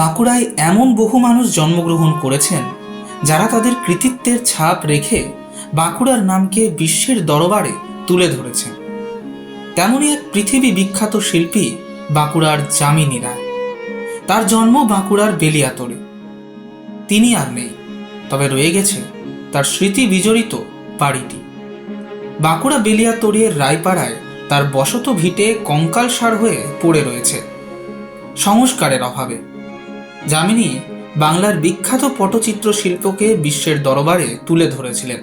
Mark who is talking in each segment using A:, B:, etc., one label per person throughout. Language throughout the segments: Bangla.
A: বাঁকুড়ায় এমন বহু মানুষ জন্মগ্রহণ করেছেন, যারা তাদের কৃতিত্বের ছাপ রেখে বাঁকুড়ার নামকে বিশ্বের দরবারে তুলে ধরেছেন। তেমনই এক পৃথিবী বিখ্যাত শিল্পী বাঁকুড়ার যামিনী রায় তার জন্ম বাঁকুড়ার বেলিয়াতরে। তিনি আর নেই, তবে রয়ে গেছে তার স্মৃতি বিজড়িত বাড়িটি। বাঁকুড়া বেলিয়াতড়িয়ের রায়পাড়ায় তার বসত ভিটে কঙ্কালসার হয়ে পড়ে রয়েছে। সংস্কারের অভাবে যামিনী বাংলার বিখ্যাত পটচিত্র শিল্পকে বিশ্বের দরবারে তুলে ধরেছিলেন।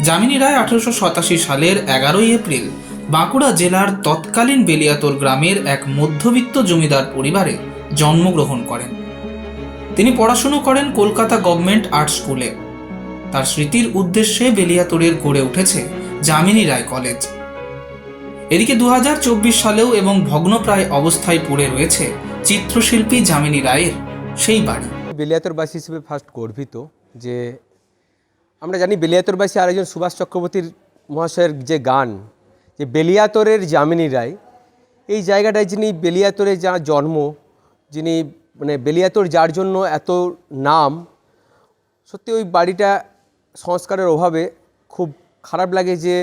A: যামিনী রায় আঠারোশো সাতাশি সালের এগারোই এপ্রিল বাঁকুড়া জেলার তৎকালীন বেলিয়াতোর গ্রামের এক মধ্যবিত্ত জমিদার পরিবারে জন্মগ্রহণ করেন। তিনি পড়াশুনো করেন কলকাতা গভর্নমেন্ট আর্ট স্কুলে। তার স্মৃতির উদ্দেশ্যে বেলিয়াতোড়ের গড়ে উঠেছে যামিনী রায় কলেজ। এদিকে দু হাজার চব্বিশ সালেও এবং ভগ্নপ্রায় অবস্থায় পড়ে রয়েছে চিত্রশিল্পী যামিনী রায়ের সেই বাড়ি।
B: বেলিয়াতরবাসী হিসেবে ফার্স্ট গর্বিত যে আমরা জানি বেলিয়াতরবাসী আরেকজন সুভাষ চক্রবর্তীর মহাশয়ের যে গান, যে বেলিয়াতরের যামিনী রায়, এই জায়গাটায় যিনি বেলিয়াতরে যা জন্ম, যিনি মানে বেলিয়াতর যার জন্য এত নাম, সত্যি ওই বাড়িটা সংস্কারের অভাবে খুব খারাপ লাগে যে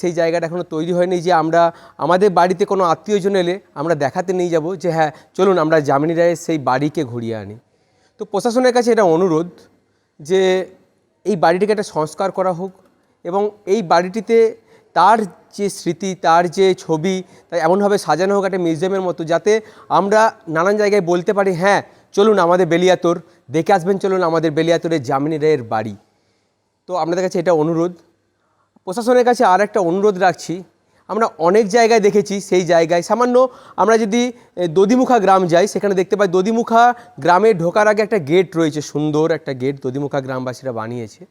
B: সেই জায়গাটা এখনও তৈরি হয়নি যে আমরা আমাদের বাড়িতে কোনো আত্মীয়জন এলে আমরা দেখাতে নিয়ে যাব যে হ্যাঁ চলুন আমরা জামিনী রায়ের সেই বাড়িকে ঘুরিয়ে আনি। তো প্রশাসনের কাছে এটা অনুরোধ যে এই বাড়িটিকে একটা সংস্কার করা হোক এবং এই বাড়িটিতে তার যে স্মৃতি, তার যে ছবি তা এমনভাবে সাজানো হোক একটা মিউজিয়ামের মতো যাতে আমরা নানান জায়গায় বলতে পারি হ্যাঁ চলুন আমাদের বেলিয়াতর, দেখে আসবেন চলুন আমাদের বেলিয়াতরের জামিনী রায়ের বাড়ি। তো আপনাদের কাছে এটা অনুরোধ। প্রশাসনের কাছে আর একটা অনুরোধ রাখছি। আমরা অনেক জায়গায় দেখেছি সেই জায়গায়। সামান্য আমরা যদি দদিমুখা গ্রাম যাই, সেখানে দেখতে পাই দদিমুখা গ্রামে ঢোকার আগে একটা গেট রয়েছে, সুন্দর একটা গেট দদিমুখা গ্রামবাসীরা বানিয়েছে।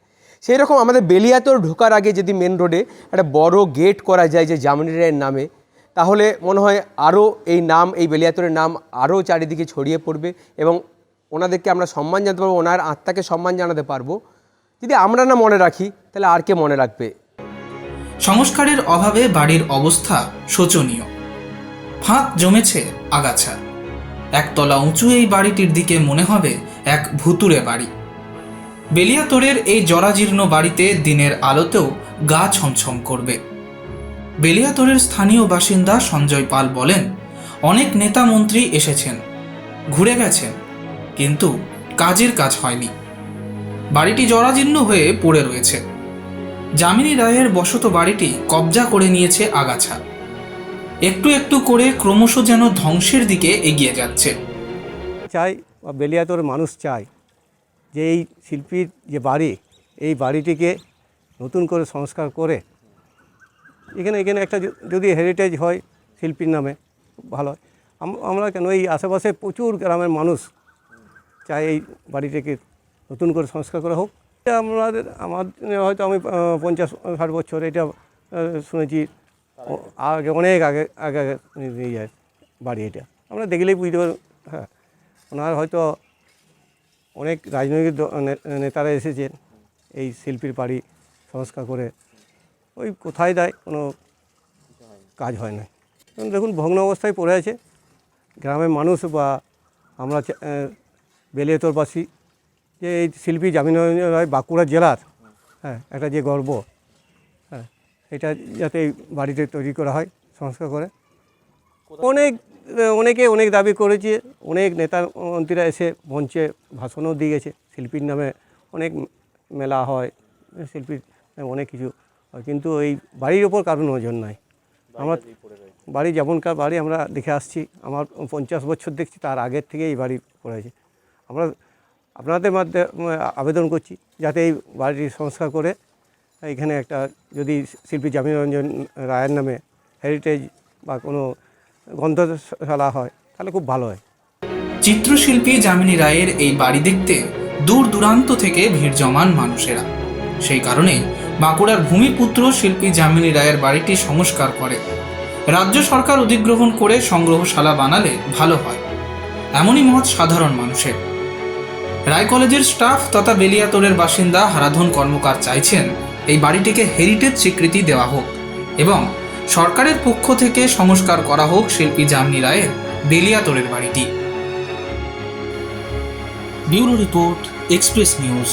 B: সেই রকম আমাদের বেলিয়াতর ঢোকার আগে যদি মেন রোডে একটা বড় গেট করা যায় যে জামিনী রায়ের নামে, তাহলে মনে হয় আরও এই নাম, এই বেলিয়াতরের নাম আরও চারিদিকে ছড়িয়ে পড়বে এবং ওনাদেরকে আমরা সম্মান জানাতে পারব, ওনার আত্মাকে সম্মান জানাতে পারব। যদি আমরা না মনে রাখি, তাহলে আর কে মনে রাখবে?
A: সংস্কারের অভাবে বাড়ির অবস্থা শোচনীয়। ফাঁক জমেছে আগাছা। একতলা উঁচু এই বাড়িটির দিকে মনে হবে এক ভুতুরে বাড়ি। বেলিয়াতোড়ের এই জরাজীর্ণ বাড়িতে দিনের আলোতেও গা ছমছম করবে। বেলিয়াতোড়ের স্থানীয় বাসিন্দা সঞ্জয় পাল বলেন, অনেক নেতা মন্ত্রী এসেছেন, ঘুরে গেছেন, কিন্তু কাজের কাজ হয়নি। বাড়িটি জরাজীর্ণ হয়ে পড়ে রয়েছে। যামিনী রায়ের বসত বাড়িটি কবজা করে নিয়েছে আগাছা। একটু একটু করে ক্রমশ যেন ধ্বংসের দিকে এগিয়ে যাচ্ছে।
C: চাই বা বেলিয়াতোর মানুষ চায় যে এই শিল্পীর যে বাড়ি, এই বাড়িটিকে নতুন করে সংস্কার করে। এখানে এখানে একটা যদি হেরিটেজ হয় শিল্পীর নামে, ভালো হয়। আম- আমরা কেন এই আশেপাশে প্রচুর গ্রামের মানুষ চাই এই বাড়িটিকে নতুন করে সংস্কার করা হোক। এটা আমাদের, আমার হয়তো আমি পঞ্চাশ ষাট বছর এটা শুনেছি। আগে, অনেক আগে আগে আগে নিয়ে যায় বাড়ি এটা। আমরা দেখলেই বুঝতে পারব হ্যাঁ। ওনার হয়তো অনেক রাজনৈতিক নেতারা এসেছেন এই শিল্পীর বাড়ি সংস্কার করে। ওই কোথায় দেয় কোনো কাজ হয় না। দেখুন, ভগ্ন অবস্থায় পড়ে আছে। গ্রামের মানুষ বা আমরা বেলিয়াতরবাসী যে এই শিল্পী জামিন রায় বাঁকুড়া জেলার হ্যাঁ একটা যে গর্ব হ্যাঁ এটা যাতে বাড়িতে তৈরি করা হয়, সংস্কার করে। অনেক, অনেকে অনেক দাবি করেছে, অনেক নেতা মন্ত্রীরা এসে মঞ্চে ভাষণও দিয়ে গেছে শিল্পীর নামে অনেক মেলা হয়, শিল্পীর অনেক কিছু কিন্তু এই বাড়ির ওপর কারণ নজর নাই। আমার বাড়ি যেমনকার বাড়ি আমরা দেখে আসছি, আমার পঞ্চাশ বছর দেখছি, তার আগের থেকে এই বাড়ি পড়েছে। আমরা আপনাদের মাধ্যমে আবেদন করছি যাতে এই বাড়িটি সংস্কার করে এখানে একটা যদি শিল্পী জামিনরঞ্জন রায়ের নামে হেরিটেজ বা কোনো গ্রন্থশালা হয়, তাহলে খুব ভালো হয়।
A: চিত্রশিল্পী যামিনী রায়ের এই বাড়ি দেখতে দূর দূরান্ত থেকে ভিড় জমান মানুষেরা। সেই কারণে বাঁকুড়ার ভূমিপুত্র শিল্পী যামিনী রায়ের বাড়িটি সংস্কার করে। রাজ্য সরকার অধিগ্রহণ করে সংগ্রহশালা বানালে ভালো হয়। এমনই মত সাধারণ মানুষের। রায় কলেজের স্টাফ তথা বেলিয়াতোড়ের বাসিন্দা হারাধন কর্মকার চাইছেন এই বাড়িটিকে হেরিটেজ স্বীকৃতি দেওয়া হোক এবং সরকারের পক্ষ থেকে সংস্কার করা হোক শিল্পী জামনি রায়ের বেলিয়াতোড়ের বাড়িটি। Bureau report express news